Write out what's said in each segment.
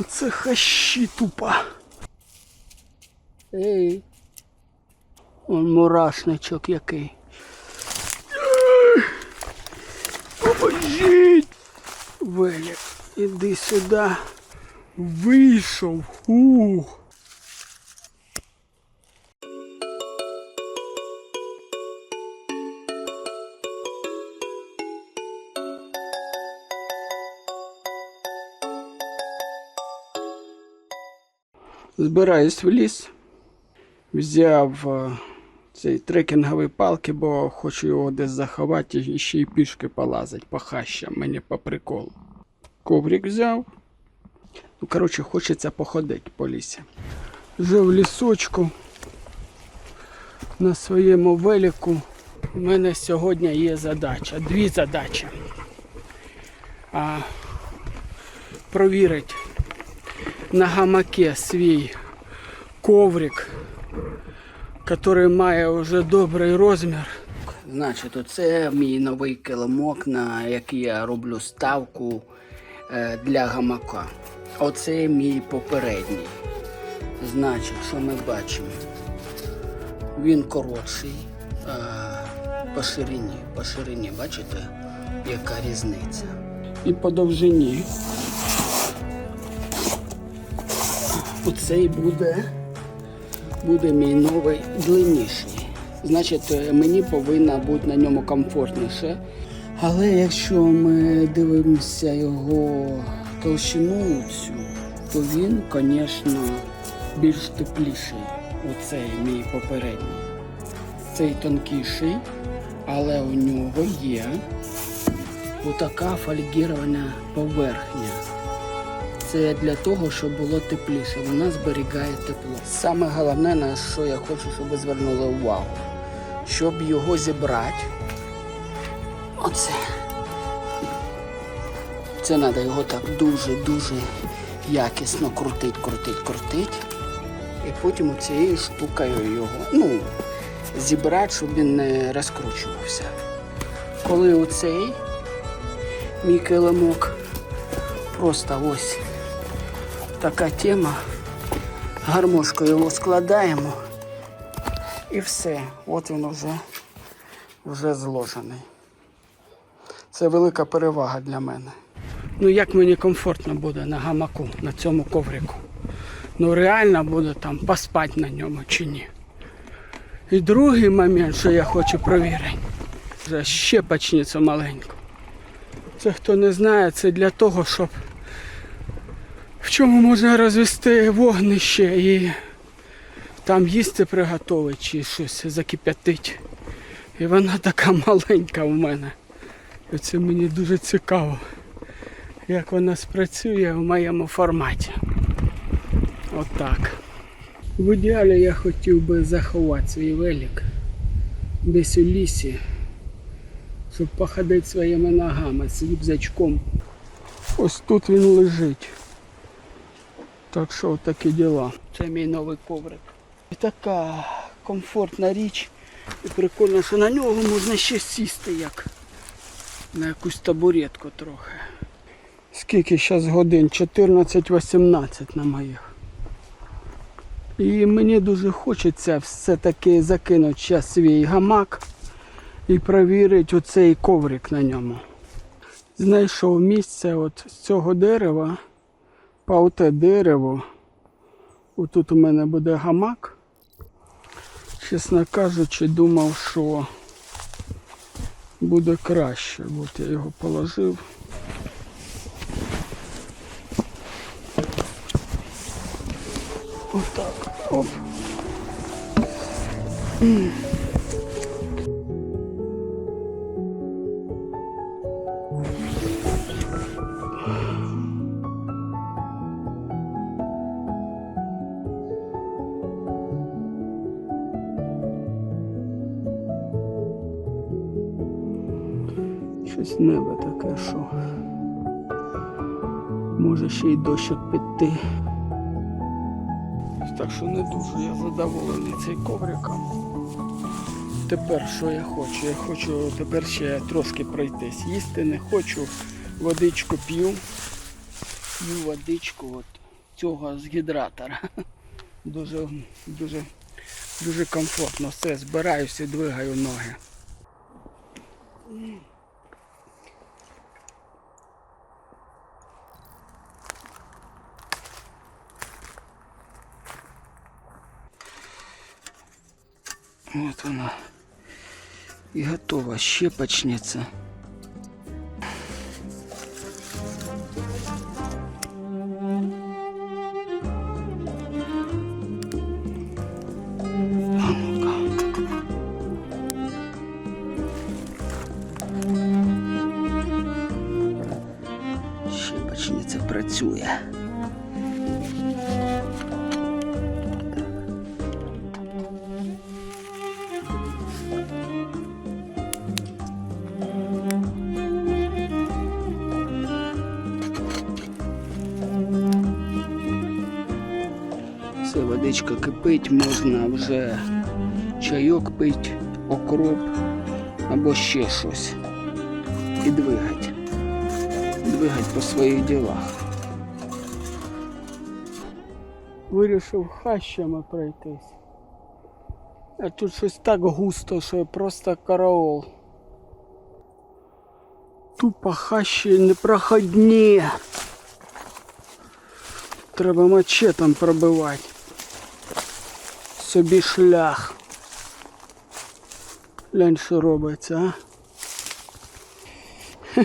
Оце хащі тупа. Ей. Он мурашничок який. Поможіть! Велик, іди сюди. Вийшов. Ух. Збираюсь в ліс. Взяв е, цей трекінговий палки, бо хочу його десь заховати і ще й пішки полазить по хащам, мені по приколу. Коврик взяв. Ну, коротше, хочеться походити по лісі. Вже в лісочку на своєму велику. У мене сьогодні є задача, дві задачі. А, провірити на гамаке свій коврик, який має вже добрий розмір. Значить, оце мій новий килимок, на який я роблю ставку е, для гамака. Оце мій попередній. Значить, що ми бачимо? Він коротший е, по ширині. По ширині, бачите, яка різниця? І по довжині. Оцей буде, буде мій новий длинніший. Значить, е, мені повинно бути на ньому комфортніше. Але якщо ми дивимося його толщину цю, то він, звісно, більш тепліший. Оцей мій попередній. Цей тонкіший, але у нього є отака фольгірована поверхня. Це для того, щоб було тепліше. Вона зберігає тепло. Саме головне, на що я хочу, щоб ви звернули увагу. Щоб його зібрати. Оце. Це треба його так дуже-дуже якісно крутить, крутить, крутить. І потім цією штукою його, ну, зібрати, щоб він не розкручувався. Коли оцей мій килимок просто ось така тема. Гармошку його складаємо і все. От він вже, вже зложений. Це велика перевага для мене. Ну як мені комфортно буде на гамаку, на цьому коврику. Ну реально буде там поспати на ньому чи ні. І другий момент, що я хочу провірити, вже щепочницю маленьку. Це хто не знає, це для того, щоб чому можна розвести вогнище і там їсти приготувати чи щось закип'ятити. І вона така маленька в мене. І це мені дуже цікаво, як вона спрацює в моєму форматі. Отак. В ідеалі я хотів би заховати свій велик десь у лісі, щоб походити своїми ногами з рюкзачком. Ось тут він лежить. Так що такі діла. Це мій новий коврик. І така комфортна річ. І прикольно, що на нього можна ще сісти як на якусь табуретку трохи. Скільки зараз годин? 14-18 на моїх. І мені дуже хочеться все-таки закинути зараз свій гамак і перевірити оцей коврик на ньому. Знайшов місце от з цього дерева, по оте дерево. Отут у мене буде гамак. Чесно кажучи, думав, що буде краще. От я його положив. Отак. Оп. Може ще й дощик піти. Так що не дуже я задоволений цим ковриком. Тепер що я хочу? Я хочу тепер ще трошки пройтись. Їсти не хочу, водичку п'ю. П'ю водичку, от цього з гідратора. Дуже, дуже, дуже комфортно. Все, збираюся і двигаю ноги. От вона. І готова щепочниця. А ну-ка. Щепочниця працює. Кипить, можна вже чайок пить, окроп або ще щось. І двигать. Двигать по своїх ділах. Вирішив хащами пройтись. А тут щось так густо, що просто караул. Тупо хащі непроходні. Треба мачетом пробивати. Собі шлях. Глянь, що робиться, а?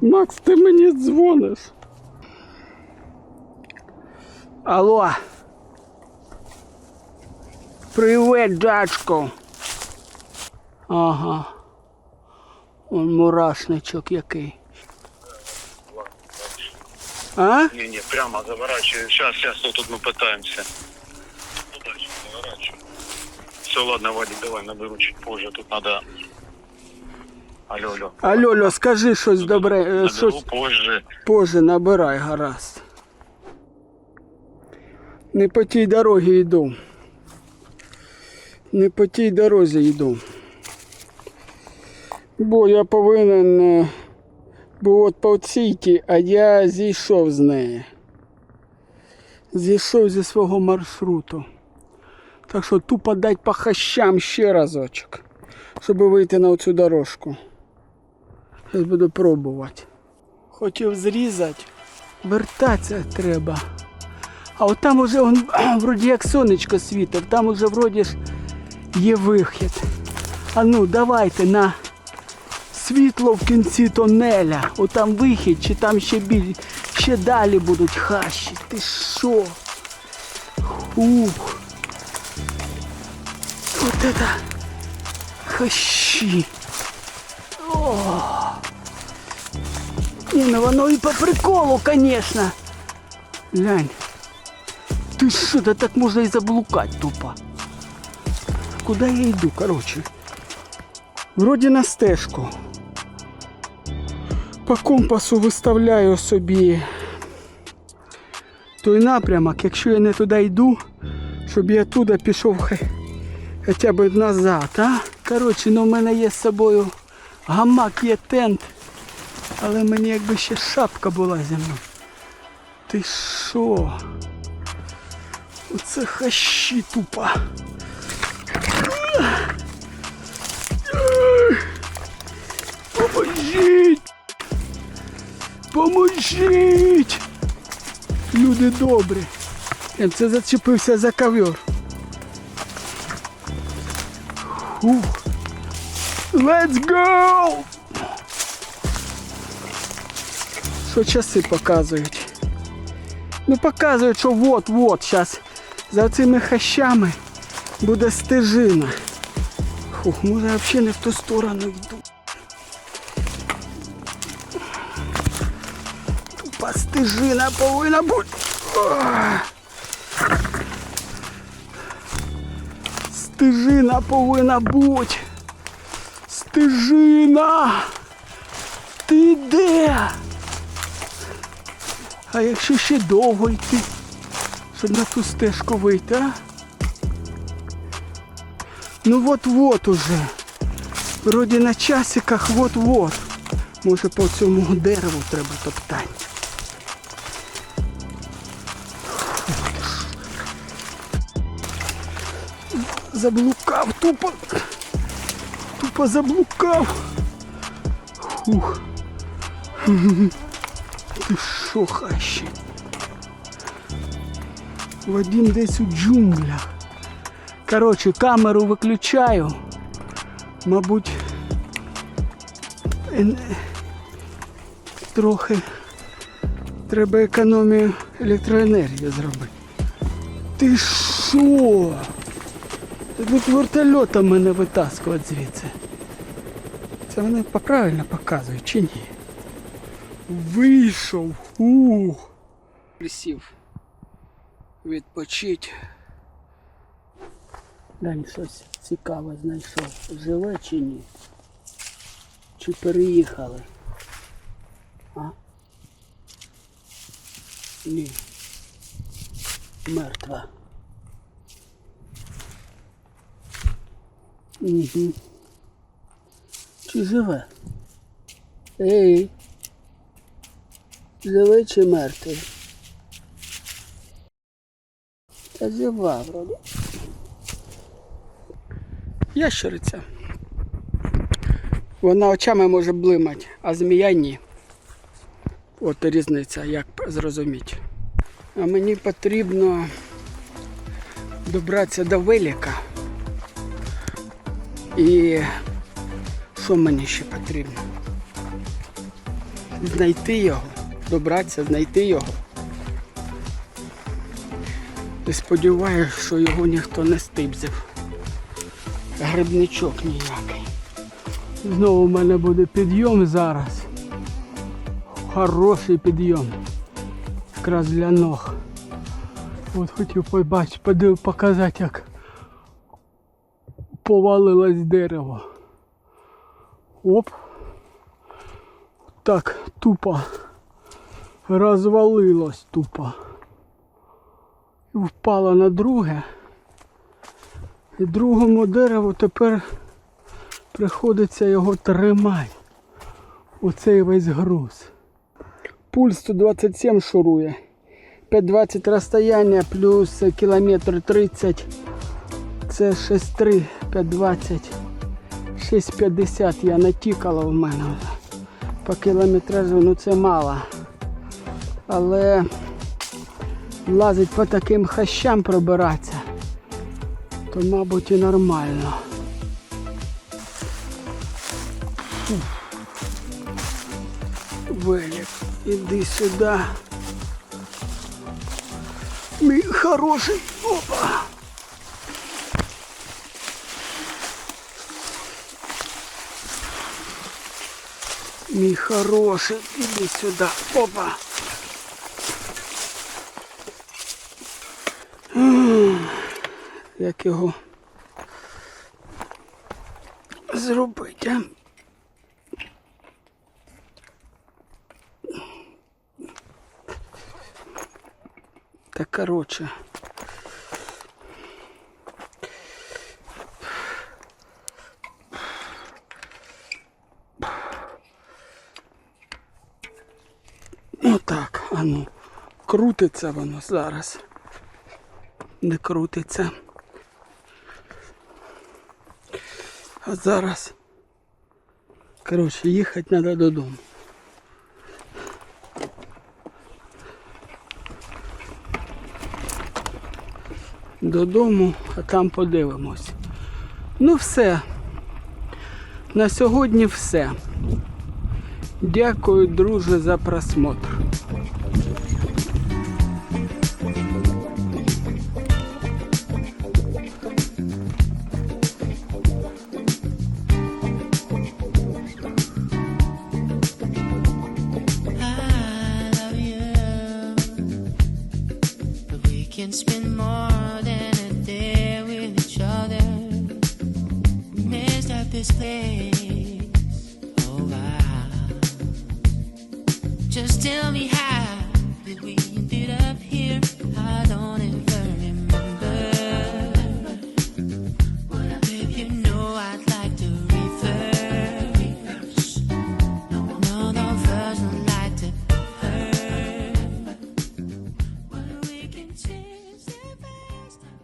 Макс, ти мені дзвониш. Алло. Привет, дядько. Ага. Он мурашничок який. А? Не-не, прямо заворачивай. Сейчас, сейчас, тут. Удачи, заворачивай. Все, ладно, Вадик, давай наберу чуть позже. Тут надо... Алло, алло. Алло, алло, скажи щось добре, е, Наберу щось позже. позже набирай, гаразд. Не по тій дорозі йду. Не по тій дорозі йду. Бо я повинен е, був от по цій а я зійшов з неї. Зійшов зі свого маршруту. Так що тупо дать по хащам ще разочок, щоб вийти на оцю дорожку. Зараз буду пробувати. Хотів зрізати, вертатися треба. А от там уже он, вроді як сонечко світить, там уже вроді ж є вихід. А ну давайте на світло в кінці тонеля. От там вихід, чи там ще біль, ще далі будуть хащі. Ти що? Ух. Вот это хащі. Не, ну воно і по приколу, конечно. Глянь. Ти що, да так можна і заблукати тупо. Куди я йду, короче? Вроді на стежку. По компасу виставляю собі той напрямок, якщо я не туди йду, щоб я туди пішов хай- Хоча б назад, а? Коротше, ну в мене є з собою гамак, є тент. Але мені якби ще шапка була зі мною. Ти що? Оце хащі тупа. Поможіть! Поможіть! Люди добрі. Це зачепився за ковер. Фух. Let's go! Що часи показують? Ну показують, що вот-вот зараз за цими хащами буде стежина. Фух, може я взагалі не в ту сторону йду. Тупа стежина повинна бути. Стежина повинна бути. Стежина. Ти де? А якщо ще довго йти, щоб на ту стежку вийти, а? Ну от-вот уже. Вроді на часиках вот-вот. Може по цьому дереву треба топтати. Заблукав, тупо. Тупо заблукав. Фух. Ти що хащі? Вадим десь у джунглях. Коротше, камеру виключаю. Мабуть, трохи треба економію електроенергії зробити. Ти що? Тут вертольотом мене витаскувати звідси. Це вони правильно показують чи ні? Вийшов. Ух. Присів. Відпочить. Дань щось цікаве знайшов. Живе чи ні? Чи переїхали? А? Ні. Мертва. Угу. Чи живе? Ей. Живий чи мертвий? Та жива вроде. Ящериця. Вона очами може блимати, а змія ні. От різниця, як зрозуміти. А мені потрібно добратися до велика. І що мені ще потрібно? Знайти його, добратися, знайти його. І сподіваюся, що його ніхто не стибзив. Грибничок ніякий. Знову в мене буде підйом зараз. Хороший підйом. Якраз для ног. От хотів побачити, показати, як повалилось дерево. Оп. Так, тупо. Розвалилось тупо. Впало на друге. І другому дереву тепер приходиться його тримати. Оцей весь груз. Пульс 127 шурує. 5,20 розстояння плюс кілометр 30. Це 6,3, 5,20. 6,50 я натікала в мене. По кілометражу, ну це мало. Але лазить по таким хащам пробиратися, то мабуть і нормально. Велик, іди сюди. Мій хороший. Опа. Мій хороший, іди сюди. Опа. Як його зробити, а? Та коротше. Отак, а ну, крутиться воно зараз. Не крутиться. А зараз. Коротше, їхати треба додому. Додому, а там подивимось. Ну все. На сьогодні все. Дякую, друже, за просмотр. This place, oh. Just tell me how did we